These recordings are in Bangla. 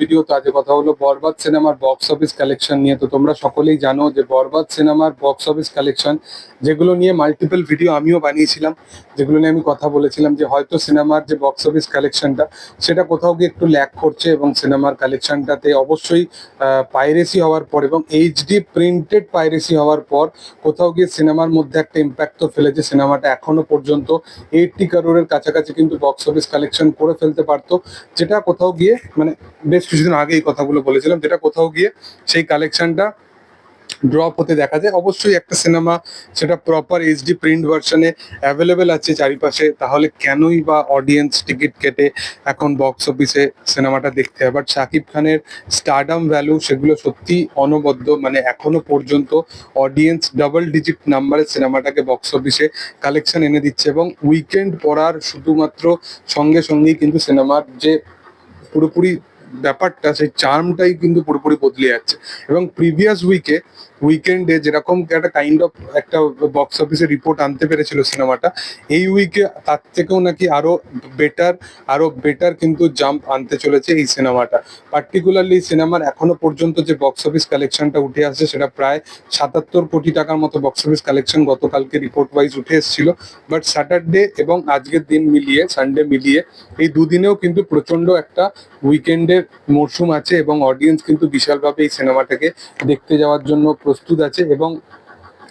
ভিডিও তো কথা হলো বরবাদ সিনেমার বক্স অফিস কালেকশন নিয়ে। তো তোমরা সকলেই জানো যে বরবাদ সিনেমার বক্স অফিস কালেকশন যেগুলো নিয়ে মাল্টিপল ভিডিও আমিও বানিয়েছিলাম, যেগুলো নিয়ে আমি কথা বলেছিলাম যে হয়তো সিনেমার যে বক্স অফিস কালেকশনটা সেটা কোথাও গিয়ে একটু ল্যাক করছে এবং সিনেমার কালেকশনটাতে অবশ্যই পাইরেসি হওয়ার পর এবং এইচডি প্রিন্টেড পাইরেসি হওয়ার পর কোথাও গিয়ে সিনেমার মধ্যে একটা ইম্প্যাক্ট তো ফেলেছে। সিনেমাটা এখনও পর্যন্ত এইটটি কারোরের কাছাকাছি কিন্তু বক্স অফিস কালেকশন করে ফেলতে পারতো, যেটা কোথাও গিয়ে মানে বেশ কিছুদিন আগে এই কথাগুলো বলেছিলাম, যেটা কোথাও গিয়ে সেই কালেকশনটা ড্রপ হতে দেখা যায়। অবশ্যই একটা সিনেমা সেটা প্রপার এইচডি প্রিন্ট ভার্সনে অ্যাভেলেবেল আছে চারিপাশে, তাহলে কেনই বা অডিয়েন্স টিকিট কেটে এখন বক্স অফিসে সিনেমাটা দেখতে হয়? বাট শাকিব খানের স্টারডাম ভ্যালু সেগুলো সত্যি অনবদ্য মানে এখনও পর্যন্ত অডিয়েন্স ডাবল ডিজিট নাম্বারে সিনেমাটাকে বক্স অফিসে কালেকশন এনে দিচ্ছে। এবং উইকেন্ড পড়ার শুধুমাত্র সঙ্গে সঙ্গেই কিন্তু সিনেমার যে পুরোপুরি ব্যাপারটা, সেই চার্মটাই কিন্তু পুরোপুরি বদলে যাচ্ছে। এবং প্রিভিয়াস উইকে উইকেন্ডে যেরকম একটা কাইন্ড অফ একটা বক্স অফিসে রিপোর্ট আনতে পেরেছিল সিনেমাটা এই উইকে তার থেকেও নাকি আরও বেটার আরও বেটার কিন্তু জাম্প আনতে চলেছে এই সিনেমাটা পার্টিকুলারলি সিনেমার এখনও পর্যন্ত যে বক্স অফিস কালেকশনটা উঠে আসছে, সেটা প্রায় সাতাত্তর কোটি টাকার মতো বক্স অফিস কালেকশন গতকালকে রিপোর্ট ওয়াইজ উঠে এসেছিল। বাট স্যাটারডে এবং আজকের দিন মিলিয়ে সানডে মিলিয়ে, এই দুদিনেও কিন্তু প্রচণ্ড একটা উইকেন্ডের মরশুম আছে এবং অডিয়েন্স কিন্তু বিশালভাবে এই সিনেমাটাকে দেখতে যাওয়ার জন্য প্রস্তুত আছে এবং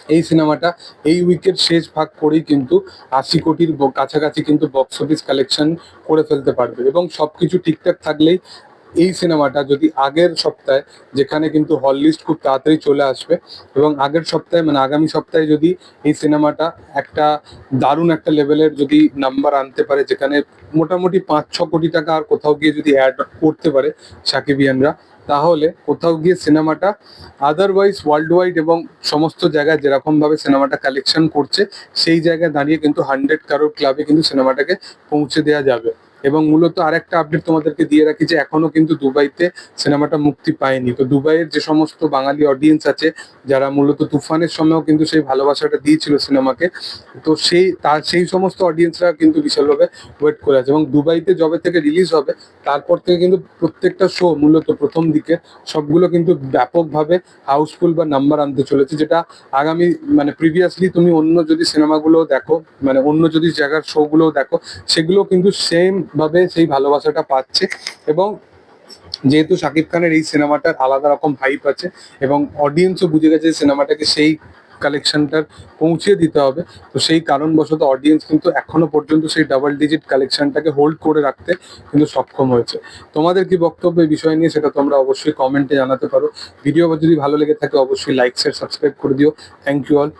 এই সিনেমাটা এই উইকের শেষ ভাগ করেই কিন্তু আশি কোটির কাছাকাছি কিন্তু বক্স অফিস কালেকশন করে ফেলতে পারবে এবং সবকিছু ঠিকঠাক থাকলেই এই সিনেমাটা যদি আগের সপ্তাহে, যেখানে কিন্তু হল লিস্ট খুব তাড়াতাড়ি চলে আসবে, এবং আগের সপ্তাহে মানে আগামী সপ্তাহে যদি এই সিনেমাটা একটা দারুণ একটা লেভেলের যদি নাম্বার আনতে পারে, যেখানে মোটামুটি পাঁচ, ছ কোটি টাকা আর কোথাও গিয়ে যদি অ্যাড করতে পারে সাকিবিয়ানরা তাহলে কোথাও গিয়ে সিনেমাটা আদারওয়াইজ ওয়ার্ল্ড ওয়াইড এবং সমস্ত জায়গায় যেরকম ভাবে সিনেমাটা কালেকশন করছে, সেই জায়গায় দাঁড়িয়ে কিন্তু হান্ড্রেড কারোর ক্লাবে কিন্তু সিনেমাটাকে পৌঁছে দেওয়া যাবে। এবং মূলত আরেকটা আপডেট তোমাদেরকে দিয়ে রাখি যে এখনও কিন্তু দুবাইতে সিনেমাটা মুক্তি পায়নি। তো দুবাইয়ের যে সমস্ত বাঙালি অডিয়েন্স আছে, যারা মূলত তুফানের সময়ও কিন্তু সেই ভালোবাসাটা দিয়েছিল সিনেমাকে, তো সেই তার সেই সমস্ত অডিয়েন্সরা কিন্তু বিশালভাবে ওয়েট করে আছে এবং দুবাইতে যবে থেকে রিলিজ হবে, তারপর থেকে কিন্তু প্রত্যেকটা শো মূলত প্রথম দিকে সবগুলো কিন্তু ব্যাপকভাবে হাউসফুল বা নাম্বার আনতে চলেছে, যেটা আগামী মানে প্রিভিয়াসলি তুমি অন্য যদি সিনেমাগুলো দেখো মানে অন্য যদি জায়গার শো গুলো দেখো, সেগুলো কিন্তু সেম ভাবে সেই ভালোবাসাটা পাচ্ছে এবং যেহেতু শাকিব খানের এই সিনেমাটার আলাদা রকম হাইপ আছে এবং অডিয়েন্সও বুঝে গেছে সিনেমাটাকে সেই কালেকশনটার পৌঁছে দিতে হবে, তো সেই কারণবশত অডিয়েন্স কিন্তু এখনও পর্যন্ত সেই ডাবল ডিজিট কালেকশনটাকে হোল্ড করে রাখতে কিন্তু সক্ষম হয়েছে। তোমাদের কি বক্তব্য এই বিষয় নিয়ে সেটা তোমরা অবশ্যই কমেন্টে জানাতে পারো। ভিডিও যদি ভালো লেগে থাকে অবশ্যই লাইক শেয়ার সাবস্ক্রাইব করে দিও। Thank you all